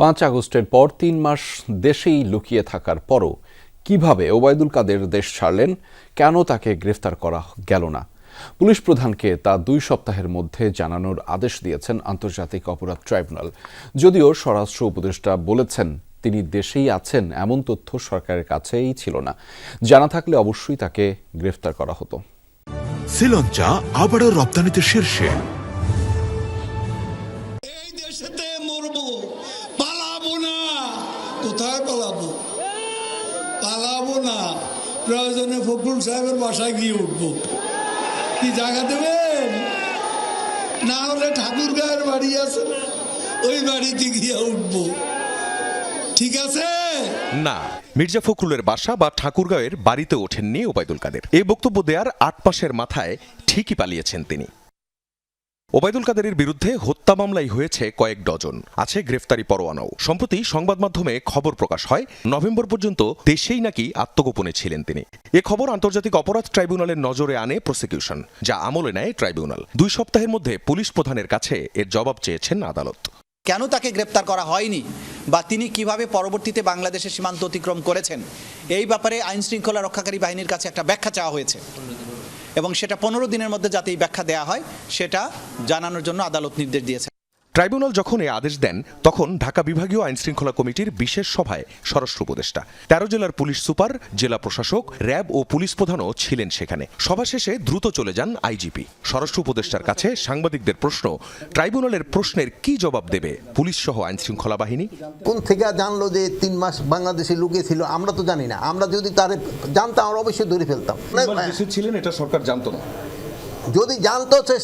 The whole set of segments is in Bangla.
পাঁচ আগস্টের পর তিন মাস দেশেই লুকিয়ে থাকার পরও কীভাবে ওবায়দুল কাদের দেশ ছাড়লেন, কেন তাকে গ্রেফতার করা গেল না? পুলিশ প্রধানকে তা দুই সপ্তাহের মধ্যে জানানোর আদেশ দিয়েছেন আন্তর্জাতিক অপরাধ ট্রাইব্যুনাল। যদিও স্বরাষ্ট্র উপদেষ্টা বলেছেন, তিনি দেশেই আছেন, এমন তথ্য সরকারের কাছেই ছিল না। জানা থাকলে অবশ্যই তাকে গ্রেফতার করা হতো। শ্রীলঞ্চা আবারও রপ্তানিতে শীর্ষে। কোথায় পালাবো? পালাবো না। প্রয়োজনে ফখরুল সাহেবের বাসায় গিয়ে উঠবো। কি জায়গা দেবেন? না হলে ঠাকুর গায়ের বাড়ি আছে ওই বাড়িতে গিয়ে উঠবো। ঠিক আছে? না, মির্জা ফখরুলের বাসা বা ঠাকুরগাঁওয়ের বাড়িতে ওঠেননি ওবায়দুল কাদের। এই বক্তব্য দেওয়ার আট মাসের মাথায় ঠিকই পালিয়েছেন তিনি। ওবায়দুল কাদেরের বিরুদ্ধে হত্যা মামলাই হয়েছে কয়েক ডজন। আছে গ্রেফতারি পরোয়ানাও। সম্প্রতি সংবাদ মাধ্যমে খবর প্রকাশ হয়, নভেম্বর পর্যন্ত দেশেই নাকি আত্মগোপনে ছিলেন তিনি। এ খবর আন্তর্জাতিক অপরাধ ট্রাইব্যুনালের নজরে আনে প্রসিকিউশন, যা আমলে নেয় ট্রাইব্যুনাল। দুই সপ্তাহের মধ্যে পুলিশ প্রধানের কাছে এর জবাব চেয়েছেন আদালত। কেন তাকে গ্রেপ্তার করা হয়নি? বা তিনি কীভাবে পরবর্তীতে বাংলাদেশের সীমান্ত অতিক্রম করেছেন? এই ব্যাপারে আইন শৃঙ্খলা রক্ষাকারী বাহিনীর কাছে একটা ব্যাখ্যা চাওয়া হয়েছে। এবং সেটা পনেরো দিনের মধ্যে যাতে এই ব্যাখ্যা দেওয়া হয়, সেটা জানানোর জন্য আদালত নির্দেশ দিয়েছে ট্রাইব্যুনাল যখন এই আদেশ দেন তখন ঢাকা বিভাগীয় আইন শৃঙ্খলা কমিটির বিশেষ সভায় স্বরাষ্ট্র উপদেষ্টা। তেরো জেলার পুলিশ সুপার জেলা প্রশাসক র্যাব ও পুলিশ প্রধানও ছিলেন সেখানে। সভা শেষে দ্রুত চলে যান আইজিপি। স্বরাষ্ট্র উপদেষ্টার কাছে সাংবাদিকদের প্রশ্ন ট্রাইব্যুনালের প্রশ্নের কি জবাব দেবে পুলিশ সহ আইন শৃঙ্খলা বাহিনী? কোন থেকে জানলো যে তিন মাস বাংলাদেশে লুকিয়ে ছিল আমরা তো জানি না। আমরা যদি তার জানতাম আমরা অবশ্যই ধরে ফেলতাম। ছিলেন এটা সরকার জানতো না। যদি জানতো সে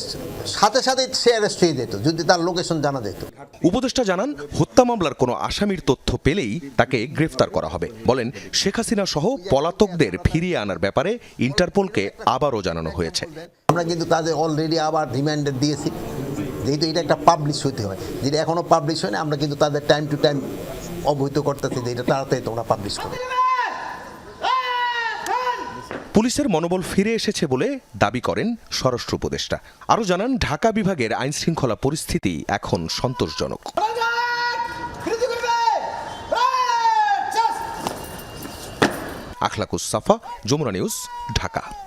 সাথে সাথে সে অ্যারেস্ট হয়ে যেত যদি তার লোকেশন জানা যেত। উপদেষ্টা জানান হত্যা মামলার কোনো আসামির তথ্য পেলেই তাকে গ্রেফতার করা হবে। বলেন শেখ হাসিনা সহ পলাতকদের ফিরিয়ে আনার ব্যাপারে ইন্টারপোলকে আবারও জানানো হয়েছে। আমরা কিন্তু তাদের অলরেডি আবার রিমাইন্ডার দিয়েছি। যেহেতু এটা একটা পাবলিশ হইতে হয়। যেটা এখনও পাবলিশ হয় না আমরা কিন্তু তাদের টাইম টু টাইম অবহিত করতেছি যে এটা তাড়াতাড়ি তোমরা পাবলিশ করো। পুলিশের মনোবল ফিরে এসেছে বলে দাবি করেন স্বরাষ্ট্র উপদেষ্টা। আরও জানান, ঢাকা বিভাগের আইন শৃঙ্খলা পরিস্থিতি এখন সন্তোষজনক। আখলাকুস সাফা, যমুনা নিউজ, ঢাকা।